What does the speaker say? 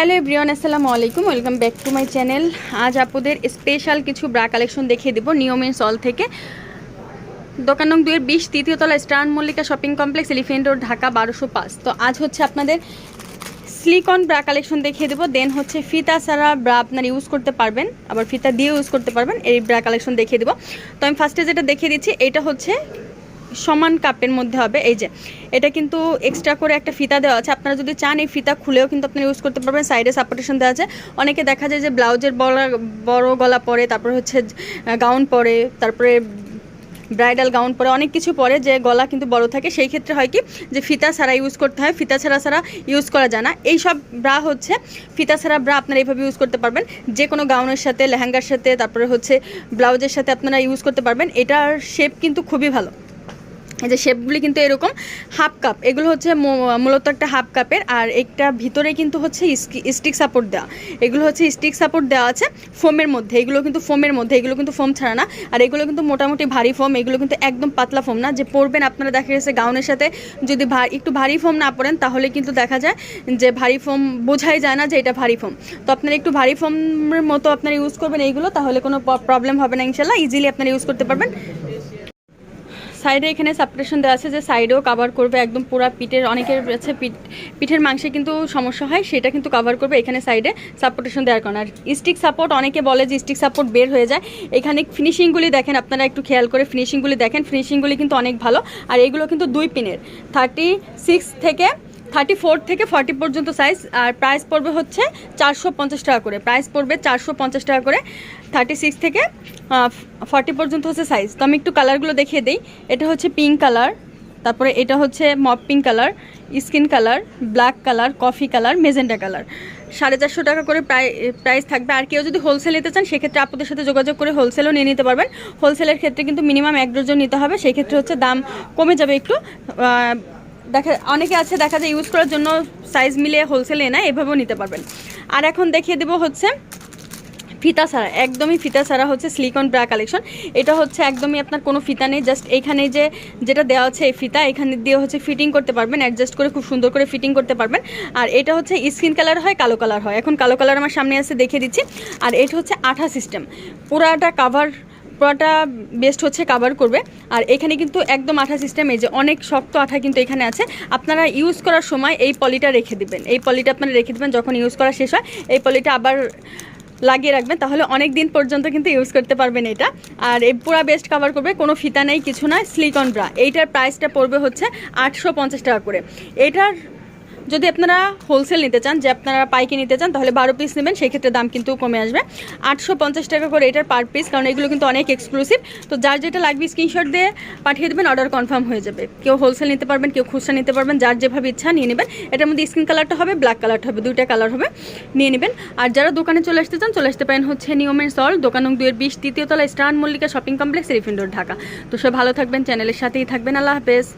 Hello everyone, আসসালামু আলাইকুম, welcome back to my channel. আজ আপনাদের স্পেশাল কিছু ব্রা কালেকশন দেখিয়ে দেবো নিয়মের সল থেকে। দোকান নং দুয়ের বিশ, তৃতীয় তলা stern Mallika shopping complex, elephant road, Dhaka বারোশো পাঁচ। তো আজ হচ্ছে আপনাদের স্লিকন ব্রা কালেকশন দেখিয়ে দেবো। দেন হচ্ছে ফিতা ছাড়া ব্রা আপনার ইউজ করতে পারবেন। আবার ফিতা দিয়ে ইউজ করতে পারবেন। এই ব্রা কালেকশন দেখিয়ে দেবো। তো আমি ফার্স্টে যেটা দেখিয়ে দিচ্ছি, এটা হচ্ছে সমান কাপের মধ্যে হবে। এই যে, এটা কিন্তু এক্সট্রা করে একটা ফিতা দেওয়া আছে। আপনারা যদি চান এই ফিতা খুলেও কিন্তু আপনারা ইউজ করতে পারবেন। সাইডে সাপোর্টেশন দেওয়া আছে। অনেকে দেখা যায় যে ব্লাউজের বলা বড় গলা পরে, তারপর হচ্ছে গাউন পরে, তারপরে ব্রাইডাল গাউন পরে অনেক কিছু পরে যে গলা কিন্তু বড় থাকে। সেই ক্ষেত্রে হয় কি যে ফিতা ছাড়া ইউজ করতে হয়, ফিতা ছাড়া ছাড়া ইউজ করা যায় না। এইসব ব্রা হচ্ছে, ফিতা ছাড়া ব্রা আপনারা এইভাবে ইউজ করতে পারবেন। যে কোনো গাউনের সাথে, লেহেঙ্গার সাথে, তারপরে হচ্ছে ব্লাউজের সাথে আপনারা ইউজ করতে পারবেন। এটার শেপ কিন্তু খুবই ভালো। এই যে শেপগুলি কিন্তু এরকম, হাফ কাপ। এগুলো হচ্ছে মূলত একটা হাফ কাপের, আর একটা ভিতরে কিন্তু হচ্ছে স্টিক সাপোর্ট দেওয়া। এগুলো হচ্ছে স্টিক সাপোর্ট দেওয়া আছে ফোমের মধ্যে। এগুলো কিন্তু ফোমের মধ্যে, এগুলো কিন্তু ফোম ছাড়া না। আর এগুলো কিন্তু মোটামুটি ভারী ফোম, এগুলো কিন্তু একদম পাতলা ফোম না। যে পরবেন আপনারা দেখা গেছে গাউনের সাথে যদি একটু ভারী ফোম না পরেন, তাহলে কিন্তু দেখা যায় যে ভারী ফোম বোঝাই যায় না যে এটা ভারী ফোম। তো আপনারা একটু ভারী ফোমের মতো আপনারা ইউজ করবেন এইগুলো, তাহলে কোনো প্রবলেম হবে না ইনশাল্লাহ। ইজিলি আপনারা ইউজ করতে পারবেন। সাইডে এখানে সাপারেশন দেওয়া আছে যে সাইডেও কাভার করবে, একদম পুরা পিঠের, অনেকের আছে পিঠ, পিঠের মাংসে কিন্তু সমস্যা হয়, সেটা কিন্তু কাভার করবে এখানে সাইডে সাপোর্টেশন দেওয়ার কারণে। আর স্টিক সাপোর্ট অনেকে বলে যে স্টিক সাপোর্ট বের হয়ে যায়। এখানে ফিনিশিংগুলি দেখেন, আপনারা একটু খেয়াল করে ফিনিশিংগুলি দেখেন। ফিনিশিংগুলি কিন্তু অনেক ভালো। আর এগুলো কিন্তু দুই পিনের। থার্টি সিক্স থেকে থার্টি ফোর থেকে ফর্টি পর্যন্ত সাইজ আর প্রাইস পড়বে হচ্ছে চারশো পঞ্চাশ টাকা করে। প্রাইস পড়বে চারশো পঞ্চাশ টাকা করে। থার্টি সিক্স থেকে ফর্টি পর্যন্ত হচ্ছে সাইজ তো আমি একটু কালারগুলো দেখিয়ে দিই। এটা হচ্ছে পিঙ্ক কালার তারপরে এটা হচ্ছে mop pink colour skin colour black colour coffee colour magenta colour সাড়ে চারশো টাকা করে প্রায় প্রাইস থাকবে। আর কেউ যদি হোলসেল নিতে চান, সেক্ষেত্রে আপনাদের সাথে যোগাযোগ করে হোলসেলও নিয়ে নিতে পারবেন। হোলসেলের ক্ষেত্রে কিন্তু মিনিমাম এক ডজন নিতে হবে। সেই ক্ষেত্রে হচ্ছে দাম কমে যাবে একটু। দেখা, অনেকে আছে দেখা যায় ইউজ করার জন্য সাইজ মিলিয়ে হোলসেলে নেয় এভাবেও নিতে পারবেন। আর এখন দেখিয়ে দেবো হচ্ছে ফিতা ছাড়া, একদমই ফিতা ছাড়া হচ্ছে স্লিকন ব্রা কালেকশন এটা হচ্ছে একদমই আপনার কোনো ফিতা নেই জাস্ট এইখানে যে, যেটা দেওয়া আছে এই ফিতা, এখানে দিয়ে হচ্ছে ফিটিং করতে পারবেন অ্যাডজাস্ট করে খুব সুন্দর করে ফিটিং করতে পারবেন। আর এটা হচ্ছে স্কিন কালার হয়, কালো কালার হয়। এখন কালো কালার আমার সামনে আছে, দেখিয়ে দিচ্ছি। আর এটা হচ্ছে আঠা সিস্টেম পুরাটা কাভার পুরোটা বেস্ট হচ্ছে কাভার করবে। আর এখানে কিন্তু একদম আঠা সিস্টেম এই যে অনেক শক্ত আঠা কিন্তু এখানে আছে। আপনারা ইউজ করার সময় এই পলিটা রেখে দিবেন। এই পলিটা আপনারা রেখে দিবেন যখন ইউজ করা শেষ হয়, এই পলিটা আবার লাগিয়ে রাখবেন। তাহলে অনেক দিন পর্যন্ত কিন্তু ইউজ করতে পারবেন এটা। আর এই পুরা বেস্ট কাভার করবে, কোনো ফিতা নেই, কিছু না স্লিকন ব্রা এইটার প্রাইসটা পড়বে হচ্ছে আটশো পঞ্চাশ টাকা করে। এটার যদি আপনারা হোলসেল নিতে চান, যে আপনারা পাইকে নিতে চান, তাহলে বারো পিস নেবেন সেই ক্ষেত্রে দাম কিন্তু কমে আসবে। আটশো পঞ্চাশ টাকা করে এটার পার পিস কারণ এগুলো কিন্তু অনেক এক্সক্লুসিভ তো যার যেটা লাগবে স্ক্রিনশট দিয়ে পাঠিয়ে দেবেন অর্ডার কনফার্ম হয়ে যাবে। কেউ হোলসেল নিতে পারবেন, কেউ খুচরা নিতে পারবেন, যার যেভাবে ইচ্ছা নিয়ে নেবেন। এটার মধ্যে স্কিন কালারটা হবে ব্ল্যাক কালারটা হবে, দুইটা কালার হবে, নিয়ে নেবেন। আর যারা দোকানে চলে আসতে চান, চলে আসতে পারেন হচ্ছে নিয়মের সল দোকান দুয়ের বিশ, তৃতীয় তলা স্টার মল্লিকা শপিং কমপ্লেক্স রিফিন্ডোর ঢাকা তো সব ভালো থাকবেন চ্যানেলের সাথেই থাকবেন, আল্লাহ হাফেজ।